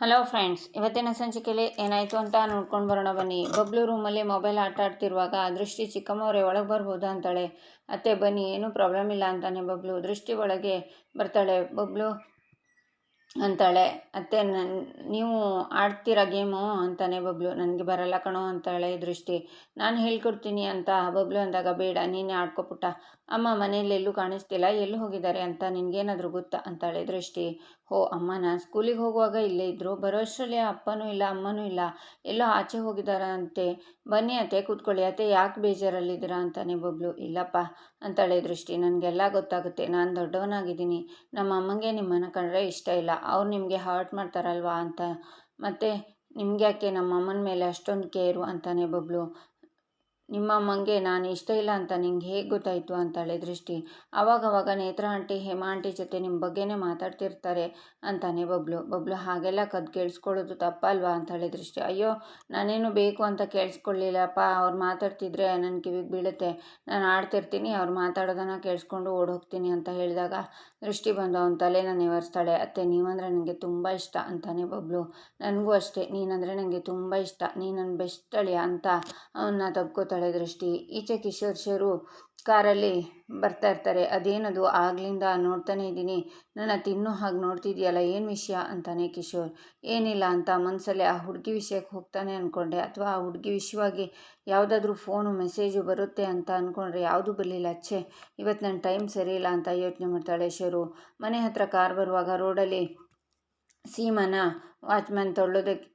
Hello friends ಇವತ್ತಿನ ಸಂಚಿಕೆಯಲ್ಲಿ ಏನಾಯಿತು ಅಂತ ನೋಡ್ಕೊಂಡು ಬರೋಣ ಬನ್ನಿ. ಬಬ್ಲು ರೂಮಲ್ಲಿ ಮೊಬೈಲ್ ಆಟ ಆಡ್ತಿರುವಾಗ ದೃಷ್ಟಿ ಚಿಕ್ಕಮ್ಮವ್ರೆ ಒಳಗೆ ಬರ್ಬೋದಾ ಅಂತಾಳೆ. ಅತ್ತೆ, ಬನ್ನಿ, ಏನೂ ಪ್ರಾಬ್ಲಮ್ ಇಲ್ಲ ಅಂತಾನೆ ಬಬ್ಲು. ದೃಷ್ಟಿ ಒಳಗೆ ಬರ್ತಾಳೆ. ಬಬ್ಲು ಅಂತಾಳೆ, ಅತ್ತೆ ನೀವು ಆಡ್ತೀರಾ ಗೇಮು ಅಂತಾನೆ ಬಬ್ಲು. ನನಗೆ ಬರಲ್ಲ ಕಣೋ, ಅಂತಾಳೆ ದೃಷ್ಟಿ. ನಾನು ಹೇಳ್ಕೊಡ್ತೀನಿ ಅಂತ. ಬಬ್ಲು ಅಂದಾಗ, ಬೇಡ, ನೀನೇ ಆಡ್ಕೊಪುಟ್ಟ ಅಮ್ಮ ಮನೇಲಿ ಎಲ್ಲೂ ಕಾಣಿಸ್ತಿಲ್ಲ. ಎಲ್ಲೂ ಹೋಗಿದ್ದಾರೆ ಅಂತ ನಿನಗೇನಾದರೂ ಗೊತ್ತಾ? ಅಂತಾಳೆ ದೃಷ್ಟಿ. ಹೋ ನಾನು ಸ್ಕೂಲಿಗೆ ಹೋಗುವಾಗ ಇಲ್ಲೇ ಇದ್ದರು ಬರೋ ಅಷ್ಟರಲ್ಲಿ ಅಪ್ಪನೂ ಇಲ್ಲ, ಅಮ್ಮನೂ ಇಲ್ಲ. ಎಲ್ಲೋ ಆಚೆ ಹೋಗಿದಾರ ಅಂತೆ ಬನ್ನಿ ಅತ್ತೆ, ಕೂತ್ಕೊಳ್ಳಿ. ಅತ್ತೆ, ಯಾಕೆ ಬೇಜಾರಲ್ಲಿದ್ದೀರಾ ಅಂತಾನೆ ಬಬ್ಲು ಇಲ್ಲಪ್ಪ, ಅಂತಾಳೆ ದೃಷ್ಟಿ. ನನಗೆಲ್ಲ ಗೊತ್ತಾಗುತ್ತೆ. ನಾನು ದೊಡ್ಡವನಾಗಿದ್ದೀನಿ. ನಮ್ಮ ಅಮ್ಮಂಗೆ ನಿಮ್ಮನ್ನು ಕಂಡ್ರೆ ಇಷ್ಟ ಇಲ್ಲ. ಅವ್ರು ನಿಮಗೆ ಹರ್ಟ್ ಮಾಡ್ತಾರಲ್ವಾ ಅಂತ. ಮತ್ತು ನಿಮ್ಗೆ ಯಾಕೆ ನಮ್ಮ ಅಮ್ಮನ ಮೇಲೆ ಅಷ್ಟೊಂದು ಕೇರು ಅಂತಾನೆ ಬಬ್ಲು ನಿಮ್ಮ ಅಮ್ಮಂಗೆ ನಾನು ಇಷ್ಟ ಇಲ್ಲ ಅಂತ ನಿಂಗೆ ಹೇಗೆ ಗೊತ್ತಾಯಿತು ಅಂತಾಳೆ ದೃಷ್ಟಿ. ಅವಾಗವಾಗ ನೇತ್ರ ಆಂಟಿ, ಹೇಮಾ ಆಂಟಿ ಜೊತೆ ನಿಮ್ಮ ಬಗ್ಗೆನೇ ಮಾತಾಡ್ತಿರ್ತಾರೆ ಅಂತಾನೆ ಬಬ್ಲು. ಬಬ್ಲು, ಹಾಗೆಲ್ಲ ಕದ್ದು ಕೇಳಿಸ್ಕೊಳ್ಳೋದು ತಪ್ಪಲ್ವಾ ಅಂತಾಳೆ ದೃಷ್ಟಿ. ಅಯ್ಯೋ, ನಾನೇನು ಬೇಕು ಅಂತ ಕೇಳಿಸ್ಕೊಳ್ಳಿಲ್ಲಪ್ಪ, ಅವ್ರು ಮಾತಾಡ್ತಿದ್ರೆ ನನ್ನ ಕಿವಿಗೆ ಬೀಳುತ್ತೆ. ನಾನು ಆಡ್ತಿರ್ತೀನಿ, ಅವ್ರು ಮಾತಾಡೋದನ್ನು ಕೇಳಿಸ್ಕೊಂಡು ಓಡೋಗ್ತೀನಿ ಅಂತ ಹೇಳಿದಾಗ ದೃಷ್ಟಿ ಬಂದು ಅವನ ತಲೆನ ನಿವರ್ಸ್ತಾಳೆ. ಅತ್ತೆ, ನೀವಂದರೆ ನನಗೆ ತುಂಬ ಇಷ್ಟ ಅಂತಾನೆ ಬಬ್ಲು. ನನಗೂ ಅಷ್ಟೇ, ನೀನಂದರೆ ನನಗೆ ತುಂಬ ಇಷ್ಟ. ನೀ ನನ್ನ ಬೆಸ್ಟ್ ಅಳಿಯ ಅಂತ ಅವನ್ನ ತಗ್ಕೋತಾಳೆ ದೃಷ್ಟಿ ಈಚೆ ಕಿಶೋರ್ ಶರು ಕಾರಲ್ಲಿ ಬರ್ತಾ ಇರ್ತಾರೆ. ಅದೇನದು? ಆಗ್ಲಿಂದ ನೋಡ್ತಾನೆ ಇದ್ದೀನಿ. ನನ್ನ ತಿನ್ನೋ ಹಾಗೆ ನೋಡ್ತಿದ್ಯಲ್ಲ, ಏನು ವಿಷಯ? ಅಂತಾನೆ ಕಿಶೋರ್. ಏನಿಲ್ಲ ಅಂತ ಮನಸ್ಸಲ್ಲಿ ಆ ಹುಡುಗಿ ವಿಷಯಕ್ಕೆ ಹೋಗ್ತಾನೆ ಅಂದ್ಕೊಂಡೆ ಅಥವಾ ಆ ಹುಡುಗಿ ವಿಷಯವಾಗಿ ಯಾವುದಾದ್ರೂ ಫೋನು, ಮೆಸೇಜು ಬರುತ್ತೆ ಅಂತ ಅಂದ್ಕೊಂಡ್ರೆ ಯಾವುದೂ ಬರಲಿಲ್ಲ. ಛೇ ಇವತ್ತು ನನ್ನ ಟೈಮ್ ಸರಿ ಇಲ್ಲ ಅಂತ ಯೋಚನೆ ಮಾಡ್ತಾಳೆ ಶರು. ಮನೆ ಹತ್ರ ಕಾರ್ ಬರುವಾಗ ರೋಡಲ್ಲಿ ಸೀಮನ ವಾಚ್ಮ್ಯಾನ್ ತೊಳ್ಳೋದಕ್ಕೆ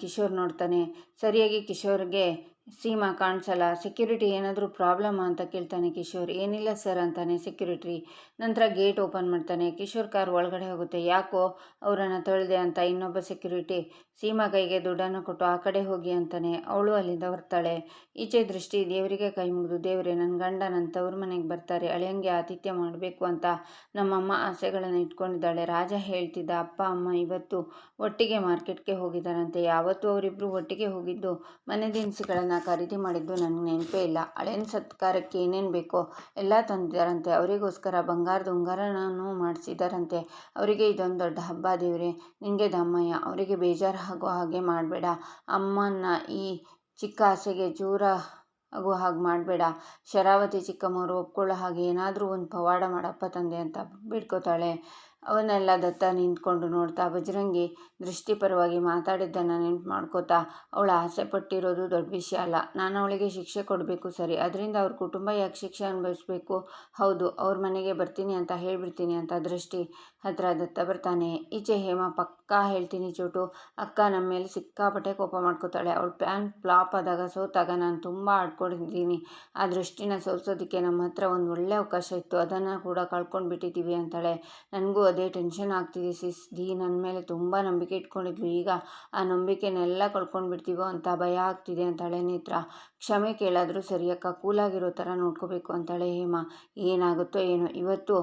ಕಿಶೋರ್ ನೋಡ್ತಾನೆ. ಸರಿಯಾಗಿ ಕಿಶೋರ್ಗೆ ಸೀಮಾ ಕಾಣಿಸಲ್ಲ. ಸೆಕ್ಯೂರಿಟಿ ಏನಾದರೂ ಪ್ರಾಬ್ಲಮ್ ಅಂತ ಕೇಳ್ತಾನೆ ಕಿಶೋರ್. ಏನಿಲ್ಲ ಸರ್ ಅಂತಾನೆ ಸೆಕ್ಯೂರಿಟಿ ನಂತರ ಗೇಟ್ ಓಪನ್ ಮಾಡ್ತಾನೆ. ಕಿಶೋರ್ ಕಾರ್ ಒಳಗಡೆ ಹೋಗುತ್ತೆ. ಯಾಕೋ ಅವರನ್ನು ತೊಳೆದೆ ಅಂತ ಇನ್ನೊಬ್ಬ ಸೆಕ್ಯೂರಿಟಿ ಸೀಮಾ ಕೈಗೆ ದುಡ್ಡನ್ನು ಕೊಟ್ಟು ಆ ಕಡೆ ಹೋಗಿ ಅಂತಾನೆ. ಅವಳು ಅಲ್ಲಿಂದ ಬರ್ತಾಳೆ ಈಚೆ ದೃಷ್ಟಿ ದೇವರಿಗೆ ಕೈ ಮುಗಿದು, ದೇವರೇ ನನ್ನ ಗಂಡ ನನ್ನ ತವ್ರ ಮನೆಗೆ ಬರ್ತಾರೆ. ಅಳಿಯಂಗೆ ಆತಿಥ್ಯ ಮಾಡಬೇಕು ಅಂತ ನಮ್ಮಮ್ಮ ಆಸೆಗಳನ್ನು ಇಟ್ಕೊಂಡಿದ್ದಾಳೆ. ರಾಜ ಹೇಳ್ತಿದ್ದ ಅಪ್ಪ, ಅಮ್ಮ ಇವತ್ತು ಒಟ್ಟಿಗೆ ಮಾರ್ಕೆಟ್ಗೆ ಹೋಗಿದ್ದಾರಂತೆ. ಯಾವತ್ತೂ ಅವರಿಬ್ಬರು ಒಟ್ಟಿಗೆ ಹೋಗಿದ್ದು ಮನೆ ದಿನಸಿಗಳನ್ನು ಖರೀದಿ ಮಾಡಿದ್ದು ನನಗೆ ನೆನಪೇ ಇಲ್ಲ. ಹಳೇನ ಸತ್ಕಾರಕ್ಕೆ ಏನೇನು ಬೇಕೋ ಎಲ್ಲ ತಂದಿದ್ದಾರಂತೆ. ಅವರಿಗೋಸ್ಕರ ಬಂಗಾರದ ಉಂಗಾರನೂ ಮಾಡಿಸಿದಾರಂತೆ ಅವರಿಗೆ ಇದೊಂದು ದೊಡ್ಡ ಹಬ್ಬ ದೇವ್ರೆ. ನಿನಗೆ ದಮ್ಮಯ್ಯ ಅವರಿಗೆ ಬೇಜಾರು ಆಗೋ ಹಾಗೆ ಮಾಡಬೇಡ. ಅಮ್ಮನ ಈ ಚಿಕ್ಕ ಆಸೆಗೆ ಜೂರ ಆಗೋ ಹಾಗೆ ಮಾಡಬೇಡ. ಶರಾವತಿ ಚಿಕ್ಕಮ್ಮವರು ಒಪ್ಕೊಳ್ಳೋ ಹಾಗೆ ಏನಾದರೂ ಒಂದು ಪವಾಡ ಮಾಡಪ್ಪ ತಂದೆ ಅಂತ ಬಿಡ್ಕೋತಾಳೆ ಅವನ್ನೆಲ್ಲ ದತ್ತ ನಿಂತ್ಕೊಂಡು ನೋಡ್ತಾ ಬಜರಂಗಿ ದೃಷ್ಟಿಪರವಾಗಿ ಮಾತಾಡಿದ್ದನ್ನು ನೆನ್ಪು ಮಾಡ್ಕೋತಾ ಅವಳು ಆಸೆ ಪಟ್ಟಿರೋದು ದೊಡ್ಡ ವಿಷಯ ಅಲ್ಲ. ನಾನು ಅವಳಿಗೆ ಶಿಕ್ಷೆ ಕೊಡಬೇಕು ಸರಿ. ಅದರಿಂದ ಅವ್ರ ಕುಟುಂಬ ಯಾಕೆ ಶಿಕ್ಷೆ ಅನುಭವಿಸ್ಬೇಕು? ಹೌದು, ಅವ್ರ ಮನೆಗೆ ಬರ್ತೀನಿ ಅಂತ ಹೇಳಿಬಿಡ್ತೀನಿ ಅಂತ ದೃಷ್ಟಿ ಹತ್ರ ದತ್ತ ಬರ್ತಾನೆ. ಈಚೆ ಹೇಮ ಪಕ್ಕಾ ಹೇಳ್ತೀನಿ ಚೋಟು. ಅಕ್ಕ ನಮ್ಮ ಮೇಲೆ ಸಿಕ್ಕಾಪಟ್ಟೆ ಕೋಪ ಮಾಡ್ಕೋತಾಳೆ. ಅವಳು ಪ್ಯಾನ್ ಫ್ಲಾಪ್ ಆದಾಗ ಸೋತಾಗ ನಾನು ತುಂಬ ಆಡ್ಕೊಂಡಿದ್ದೀನಿ. ಆ ದೃಷ್ಟಿನ ಸೋಲ್ಸೋದಕ್ಕೆ ನಮ್ಮ ಹತ್ರ ಒಂದು ಒಳ್ಳೆ ಅವಕಾಶ ಇತ್ತು. ಅದನ್ನು ಕೂಡ ಕಳ್ಕೊಂಡು ಬಿಟ್ಟಿದ್ದೀವಿ ಅಂತಾಳೆ. ನನಗೂ ಅದೇ ಟೆನ್ಷನ್ ಆಗ್ತಿದೆ ಸಿಸ್ ದಿ ನನ್ನ ಮೇಲೆ ತುಂಬ ನಂಬಿಕೆ ಇಟ್ಕೊಂಡಿದ್ವಿ ಈಗ ಆ ನಂಬಿಕೆನೆಲ್ಲ ಕಳ್ಕೊಂಡ್ಬಿಡ್ತೀವೋ ಅಂತ ಭಯ ಆಗ್ತಿದೆ ಅಂತಾಳೆ ನೇತ್ರ. ಕ್ಷಮೆ ಕೇಳಾದರೂ ಸರಿಯಕ್ಕ ಕೂಲಾಗಿರೋ ಥರ ನೋಡ್ಕೋಬೇಕು ಅಂತಾಳೆ ಹೇಮ. ಏನಾಗುತ್ತೋ ಏನೋ. ಇವತ್ತು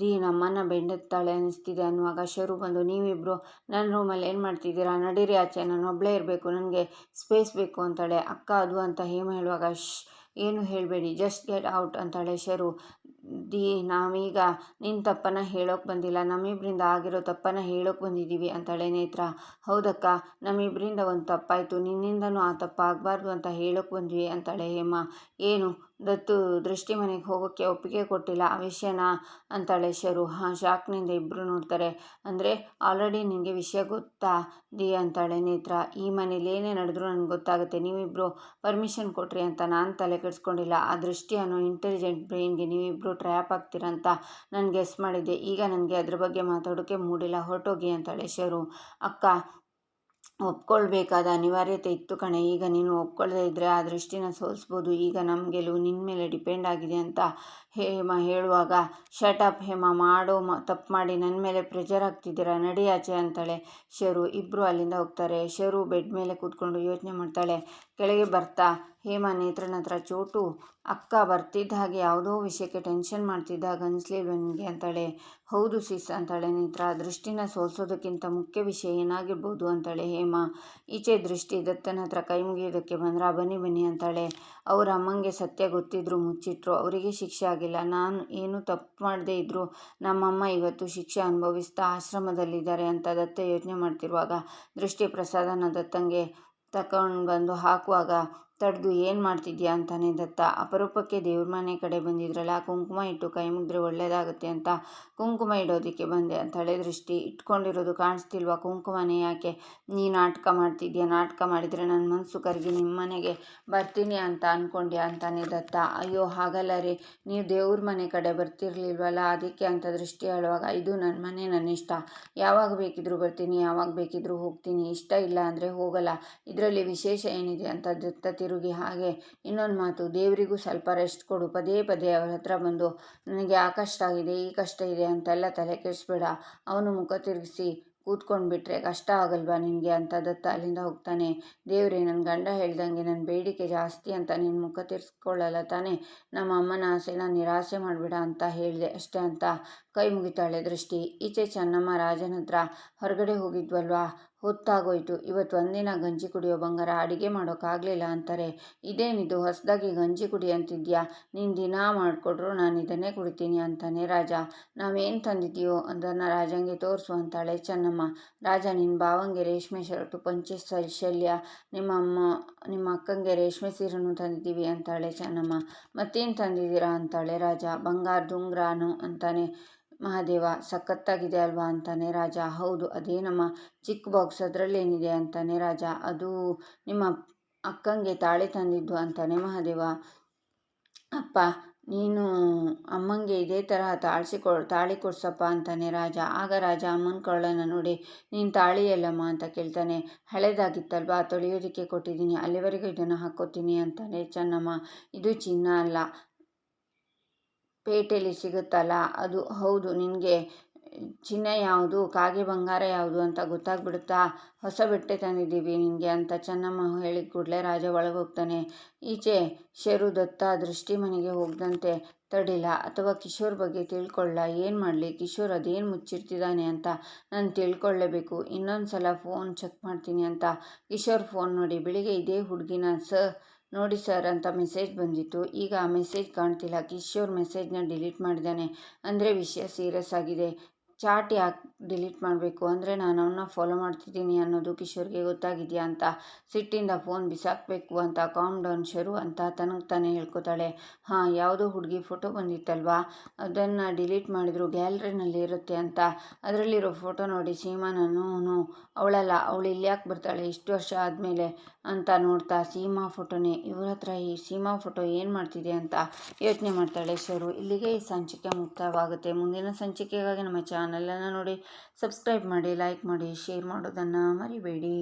ದಿ ನಮ್ಮನ್ನು ಬೆಂಡುತ್ತಾಳೆ ಅನ್ನಿಸ್ತಿದೆ ಅನ್ನುವಾಗ ಶರು ಬಂದು ನೀವಿಬ್ಬರು ನನ್ನ ರೂಮಲ್ಲಿ ಏನು ಮಾಡ್ತಿದ್ದೀರಾ? ನಡೀರಿ ಆಚೆ. ನಾನು ಒಬ್ಬಳೇ ಇರಬೇಕು. ನನಗೆ ಸ್ಪೇಸ್ ಬೇಕು ಅಂತಾಳೆ. ಅಕ್ಕ, ಅದು ಅಂತ ಹೇಮ ಹೇಳುವಾಗ ಶ್ ಏನು ಹೇಳಬೇಡಿ. ಜಸ್ಟ್ ಗೆಟ್ ಔಟ್ ಅಂತಾಳೆ ಶರು. ದಿ ನಾವೀಗ ನಿನ್ನ ತಪ್ಪನ್ನು ಹೇಳೋಕೆ ಬಂದಿಲ್ಲ. ನಮ್ಮಿಬ್ಬರಿಂದ ಆಗಿರೋ ತಪ್ಪನ್ನು ಹೇಳೋಕೆ ಬಂದಿದ್ದೀವಿ ಅಂತಾಳೆ ನೇತ್ರ. ಹೌದಕ್ಕ ನಮ್ಮಿಬ್ಬರಿಂದ ಒಂದು ತಪ್ಪಾಯಿತು. ನಿನ್ನಿಂದನೂ ಆ ತಪ್ಪು ಆಗಬಾರ್ದು ಅಂತ ಹೇಳೋಕೆ ಬಂದ್ವಿ ಅಂತಾಳೆ ಹೇಮಾ. ಏನು ದತ್ತು ದೃಷ್ಟಿ ಮನೆಗೆ ಹೋಗೋಕ್ಕೆ ಒಪ್ಪಿಗೆ ಕೊಟ್ಟಿಲ್ಲ. ಆ ವಿಷಯನ ಅಂತಾಳೆ ಶರು. ಹಾಂ, ಶಾಕ್ನಿಂದ ಇಬ್ಬರು ನೋಡ್ತಾರೆ. ಅಂದರೆ, ಆಲ್ರೆಡಿ ನಿನಗೆ ವಿಷಯ ಗೊತ್ತಾ ದಿ ಅಂತಾಳೆ ನೇತ್ರ. ಈ ಮನೇಲಿ ಏನೇ ನಡೆದ್ರು ನನಗೆ ಗೊತ್ತಾಗುತ್ತೆ. ನೀವಿಬ್ಬರು ಪರ್ಮಿಷನ್ ಕೊಟ್ರಿ ಅಂತ ನಾನು ತಲೆ ಕೆಡಿಸ್ಕೊಂಡಿಲ್ಲ. ಆ ದೃಷ್ಟಿ ಅನ್ನೋ ಇಂಟೆಲಿಜೆಂಟ್ ಬ್ರೈನ್ಗೆ ನೀವಿಬ್ಬರು ಟ್ರ್ಯಾಪ್ ಆಗ್ತೀರಂತ ನಾನು ಗೆಸ್ ಮಾಡಿದ್ದೆ. ಈಗ ನನಗೆ ಅದ್ರ ಬಗ್ಗೆ ಮಾತಾಡೋಕ್ಕೆ ಮೂಡಿಲ್ಲ. ಹೊರಟೋಗಿ, ಅಂತಾಳೆ ಶರು. ಅಕ್ಕ ಒಪ್ಕೊಳ್ಬೇಕಾದ ಅನಿವಾರ್ಯತೆ ಇತ್ತು ಕಣೆ. ಈಗ ನೀನು ಒಪ್ಕೊಳ್ಳದೇ ಇದ್ದರೆ ಆ ದೃಷ್ಟಿನ ಸೋಲಿಸ್ಬೋದು. ಈಗ ನಮ್ಮ ಗೆಲುವು ನಿನ್ನ ಮೇಲೆ ಡಿಪೆಂಡ್ ಆಗಿದೆ ಅಂತ ಹೇಮ ಹೇಳುವಾಗ, ಶಟ್ ಅಪ್ ಹೇಮ, ಮಾಡೋ ಮ, ತಪ್ಪು ಮಾಡಿ ನನ್ನ ಮೇಲೆ ಪ್ರೆಷರ್ ಆಗ್ತಿದ್ದೀರಾ ನಡಿ ಆಚೆ ಅಂತಾಳೆ ಶರು. ಇಬ್ಬರು ಅಲ್ಲಿಂದ ಹೋಗ್ತಾರೆ. ಶರು ಬೆಡ್ ಮೇಲೆ ಕೂತ್ಕೊಂಡು ಯೋಚನೆ ಮಾಡ್ತಾಳೆ, ಕೆಳಗೆ ಬರ್ತಾ, ಹೇಮ, ನೇತ್ರನ ಹತ್ರ ಚೋಟು ಅಕ್ಕ ಬರ್ತಿದ್ದ ಹಾಗೆ ಯಾವುದೋ ವಿಷಯಕ್ಕೆ ಟೆನ್ಷನ್ ಮಾಡ್ತಿದ್ದಾಗ ಅನಿಸ್ಲಿಲ್ವ ನಿನಗೆ ಅಂತಾಳೆ. ಹೌದು ಸಿಸ್ ಅಂತಾಳೆ ನೇತ್ರ, ದೃಷ್ಟಿನ ಸೋಲ್ಸೋದಕ್ಕಿಂತ ಮುಖ್ಯ ವಿಷಯ ಏನಾಗಿರ್ಬೋದು ಅಂತಾಳೆ ಹೇಮಾ. ಈಚೆ ದೃಷ್ಟಿ ದತ್ತನ ಹತ್ರ ಕೈ ಮುಗಿಯೋದಕ್ಕೆ ಬಂದ್ರ, ಬನ್ನಿ ಬನ್ನಿ ಅಂತಾಳೆ. ಅವ್ರ ಅಮ್ಮಂಗೆ ಸತ್ಯ ಗೊತ್ತಿದ್ರು ಮುಚ್ಚಿಟ್ರು. ಅವರಿಗೆ ಶಿಕ್ಷೆ ಆಗಿಲ್ಲ. ನಾನು ಏನು ತಪ್ಪು ಮಾಡದೇ ಇದ್ರು ನಮ್ಮಮ್ಮ ಇವತ್ತು ಶಿಕ್ಷೆ ಅನುಭವಿಸ್ತಾ ಆಶ್ರಮದಲ್ಲಿದ್ದಾರೆ ಅಂತ ದತ್ತ ಯೋಚನೆ ಮಾಡ್ತಿರುವಾಗ ದೃಷ್ಟಿ ಪ್ರಸಾದನ ದತ್ತಂಗೆ ತಕೊಂಡು ಬಂದು ಹಾಕುವಾಗ ತಡೆದು ಏನು ಮಾಡ್ತಿದ್ಯಾ ಅಂತಾನೆ ದತ್ತ. ಅಪರೂಪಕ್ಕೆ ದೇವ್ರ ಮನೆ ಕಡೆ ಬಂದಿದ್ರಲ್ಲ, ಕುಂಕುಮ ಇಟ್ಟು ಕೈ ಮುಗಿದ್ರೆ ಒಳ್ಳೇದಾಗುತ್ತೆ ಅಂತ ಕುಂಕುಮ ಇಡೋದಕ್ಕೆ ಬಂದೆ. ಅಂತಾಳೆ ದೃಷ್ಟಿ ಇಟ್ಕೊಂಡಿರೋದು ಕಾಣಿಸ್ತಿಲ್ವಾ ಕುಂಕುಮನೇ ಯಾಕೆ? ನೀ ನಾಟಕ ಮಾಡ್ತಿದ್ಯಾ? ನಾಟಕ ಮಾಡಿದರೆ ನನ್ನ ಮನಸ್ಸು ಕರಗಿ ನಿಮ್ಮ ಮನೆಗೆ ಬರ್ತೀನಿ ಅಂತ ಅಂದ್ಕೊಂಡೆ ಅಂತಾನೆ ದತ್ತ. ಅಯ್ಯೋ, ಹಾಗಲ್ಲ ರೀ. ನೀವು ದೇವ್ರ ಮನೆ ಕಡೆ ಬರ್ತಿರ್ಲಿಲ್ವಲ್ಲ, ಅದಕ್ಕೆ ಅಂತ ದೃಷ್ಟಿ ಹೇಳುವಾಗ ಇದು ನನ್ನ ಮನೆ ನನ್ನ ಇಷ್ಟ. ಯಾವಾಗ ಬೇಕಿದ್ರೂ ಬರ್ತೀನಿ, ಯಾವಾಗ ಬೇಕಿದ್ರೂ ಹೋಗ್ತೀನಿ. ಇಷ್ಟ ಇಲ್ಲ ಅಂದರೆ ಹೋಗಲ್ಲ. ಇದರಲ್ಲಿ ವಿಶೇಷ ಏನಿದೆ? ಅಂತ ದತ್ತ ತಿರುಗಿ ಹಾಗೆ. ಇನ್ನೊಂದು ಮಾತು, ದೇವರಿಗೂ ಸ್ವಲ್ಪ ರೆಸ್ಟ್ ಕೊಡು. ಪದೇ ಪದೇ ಅವರ ಹತ್ರ ಬಂದು, ನನಗೆ ಆ ಕಷ್ಟ ಆಗಿದೆ, ಈ ಕಷ್ಟ ಇದೆ ಅಂತೆಲ್ಲ ತಲೆ ಕೆಡಿಸ್ಬೇಡ. ಅವನು ಮುಖ ತಿರುಗಿಸಿ ಕೂತ್ಕೊಂಡ್ಬಿಟ್ರೆ, ಕಷ್ಟ ಆಗಲ್ವಾ ನಿನಗೆ? ಅಂತ ದತ್ತ ಅಲ್ಲಿಂದ ಹೋಗ್ತಾನೆ. ದೇವರೇ ನನ್ನ ಗಂಡ ಹೇಳ್ದಂಗೆ ನನ್ನ ಬೇಡಿಕೆ ಜಾಸ್ತಿ ಅಂತ ನಿನ್ನ ಮುಖ ತಿರ್ಸ್ಕೊಳ್ಳಲ್ಲ ತಾನೇ. ನಮ್ಮ ಅಮ್ಮನ ಆಸೆನ ನಿರಾಸೆ ಮಾಡಬೇಡ ಅಂತ ಹೇಳಿದೆ ಅಷ್ಟೇ ಅಂತ ಕೈ ಮುಗಿತಾಳೆ ದೃಷ್ಟಿ. ಈಚೆ ಚೆನ್ನಮ್ಮ ರಾಜನ ಹತ್ರ ಹೊರಗಡೆ ಹೋಗಿದ್ವಲ್ವಾ? ಹೊತ್ತಾಗೋಯ್ತು. ಇವತ್ತು ಒಂದಿನ ಗಂಜಿ ಕುಡಿಯೋ ಬಂಗಾರ ಅಡುಗೆ ಮಾಡೋಕ್ಕಾಗಲಿಲ್ಲ ಅಂತಾರೆ. ಇದೇನಿದು, ಹೊಸದಾಗಿ ಗಂಜಿ ಕುಡಿ ಅಂತಿದ್ಯಾ? ನೀನು ದಿನ ಮಾಡಿಕೊಟ್ರು ನಾನು ಇದನ್ನೇ ಕುಡಿತೀನಿ ಅಂತಾನೆ ರಾಜ. ನಾವೇನು ತಂದಿದ್ದೀಯೋ ಅದನ್ನು ರಾಜಂಗೆ ತೋರಿಸು ಅಂತಾಳೆ ಚೆನ್ನಮ್ಮ. ರಾಜ ನಿನ್ನ ಭಾವಂಗೆ ರೇಷ್ಮೆ ಶರ್ಟು, ಪಂಚೆ ಶಲ್ಯ, ನಿಮ್ಮ ಅಮ್ಮ, ನಿಮ್ಮ ಅಕ್ಕಂಗೆ ರೇಷ್ಮೆ ಸೀರೆನೂ ತಂದಿದ್ದೀವಿ ಅಂತಾಳೆ ಚೆನ್ನಮ್ಮ. ಮತ್ತೇನು ತಂದಿದ್ದೀರಾ ಅಂತಾಳೆ ರಾಜ. ಬಂಗಾರ, ದುಂಗ್ರಾನು ಅಂತಾನೆ. ಮಹಾದೇವ, ಸಖತ್ತಾಗಿದೆ ಅಲ್ವಾ ಅಂತಾನೆ ರಾಜ. ಹೌದು, ಅದೇ ನಮ್ಮ ಚಿಕ್ಕ ಬಾಕ್ಸ್ ಅದರಲ್ಲೇನಿದೆ ಅಂತಾನೆ ರಾಜ. ಅದು ನಿಮ್ಮ ಅಕ್ಕಂಗೆ ತಾಳಿ ತಂದಿದ್ದು ಅಂತಾನೆ ಮಹಾದೇವ. ಅಪ್ಪ, ನೀನು ಅಮ್ಮಂಗೆ ಇದೇ ತರಹ ತಾಳಿಸಿಕೊ ತಾಳಿ ಕೊಡ್ಸಪ್ಪ ಅಂತಾನೆ ರಾಜ. ಆಗ ರಾಜ ಅಮ್ಮನ ಕೊಳ್ಳನ ನೋಡಿ, ನೀನು ತಾಳಿ ಎಲ್ಲಮ್ಮ ಅಂತ ಕೇಳ್ತಾನೆ. ಹಳೇದಾಗಿತ್ತಲ್ವಾ, ತೊಳೆಯೋದಕ್ಕೆ ಕೊಟ್ಟಿದ್ದೀನಿ, ಅಲ್ಲಿವರೆಗೂ ಇದನ್ನು ಹಾಕ್ಕೋತೀನಿ ಅಂತಾನೆ ಚೆನ್ನಮ್ಮ. ಇದು ಚಿನ್ನ ಅಲ್ಲ ಪೇಟೆಯಲ್ಲಿ ಸಿಗುತ್ತಲ್ಲ? ಅದು ಹೌದು. ನಿನಗೆ ಚಿನ್ನ ಯಾವುದು, ಕಾಗೆ ಬಂಗಾರ ಯಾವುದು ಅಂತ ಗೊತ್ತಾಗ್ಬಿಡುತ್ತಾ? ಹೊಸ ಬಟ್ಟೆ ತಂದಿದ್ದೀವಿ ನಿನಗೆ ಅಂತ ಚೆನ್ನಮ್ಮ ಹೇಳಿದ ಕೂಡಲೇ ರಾಜ ಒಳಗೋಗ್ತಾನೆ. ಈಚೆ ಶರು ದತ್ತ ದೃಷ್ಟಿ ಮನೆಗೆ ಹೋಗದಂತೆ ತಡಿಲ್ಲ ಅಥವಾ ಕಿಶೋರ್ ಬಗ್ಗೆ ತಿಳ್ಕೊಳ್ಳ ಏನು ಮಾಡಲಿ? ಕಿಶೋರ್ ಅದೇನು ಮುಚ್ಚಿರ್ತಿದ್ದಾನೆ ಅಂತ ನಾನು ತಿಳ್ಕೊಳ್ಳೇಬೇಕು ಇನ್ನೊಂದು ಸಲ ಫೋನ್ ಚೆಕ್ ಮಾಡ್ತೀನಿ ಅಂತ. ಕಿಶೋರ್ ಫೋನ್ ನೋಡಿ, ಬೆಳಿಗ್ಗೆ ಇದೇ ಹುಡುಗಿನ ಸ ನೋಡಿ ಸರ್ ಅಂತ ಮೆಸೇಜ್ ಬಂದಿತ್ತು. ಈಗ ಆ ಮೆಸೇಜ್ ಕಾಣ್ತಿಲ್ಲ. ಕಿಶೋರ್ ಮೆಸೇಜ್ನ ಡಿಲೀಟ್ ಮಾಡಿದ್ದಾನೆ. ಅಂದರೆ ವಿಷಯ ಸೀರಿಯಸ್ ಆಗಿದೆ. ಚಾಟ್ ಯಾಕೆ ಡಿಲೀಟ್ ಮಾಡಬೇಕು? ಅಂದರೆ ನಾನು ಅವನ್ನ ಫಾಲೋ ಮಾಡ್ತಿದ್ದೀನಿ ಅನ್ನೋದು ಕಿಶೋರ್ಗೆ ಗೊತ್ತಾಗಿದೆಯಾ ಅಂತ. ಸಿಟ್ಟಿಂದ ಫೋನ್ ಬಿಸಾಕಬೇಕು ಅಂತ ಕಾಮ್ ಡೌನ್ ಶರು ಅಂತ ತನಗೆ ತಾನೇ ಹೇಳ್ಕೊತಾಳೆ. ಹಾಂ, ಯಾವುದೋ ಹುಡುಗಿ ಫೋಟೋ ಬಂದಿತ್ತಲ್ವಾ? ಅದನ್ನು ಡಿಲೀಟ್ ಮಾಡಿದ್ರು ಗ್ಯಾಲರಿನಲ್ಲಿ ಇರುತ್ತೆ ಅಂತ. ಅದರಲ್ಲಿರೋ ಫೋಟೋ ನೋಡಿ ಸೀಮಾನೂ ಅವಳಲ್ಲ, ಅವಳು ಇಲ್ಲಿ ಯಾಕೆ ಬರ್ತಾಳೆ? ಇಷ್ಟು ವರ್ಷ ಆದಮೇಲೆ ಅಂತ ನೋಡ್ತಾ ಸೀಮಾ ಫೋಟೋನೇ ಇವ್ರ ಹತ್ರ ಈ ಸೀಮಾ ಫೋಟೋ ಏನು ಮಾಡ್ತಿದೆ ಅಂತ ಯೋಚನೆ ಮಾಡ್ತಾಳೆ ಶರು. ಇಲ್ಲಿಗೆ ಈ ಸಂಚಿಕೆ ಮುಕ್ತವಾಗುತ್ತೆ. ಮುಂದಿನ ಸಂಚಿಕೆಗಾಗಿ ನಮ್ಮ ಚಾನಲನ್ನು ನೋಡಿ ಸಬ್ಸ್ಕ್ರೈಬ್ ಮಾಡಿ ಲೈಕ್ ಮಾಡಿ ಶೇರ್ ಮಾಡೋದನ್ನು ಮರಿಬೇಡಿ.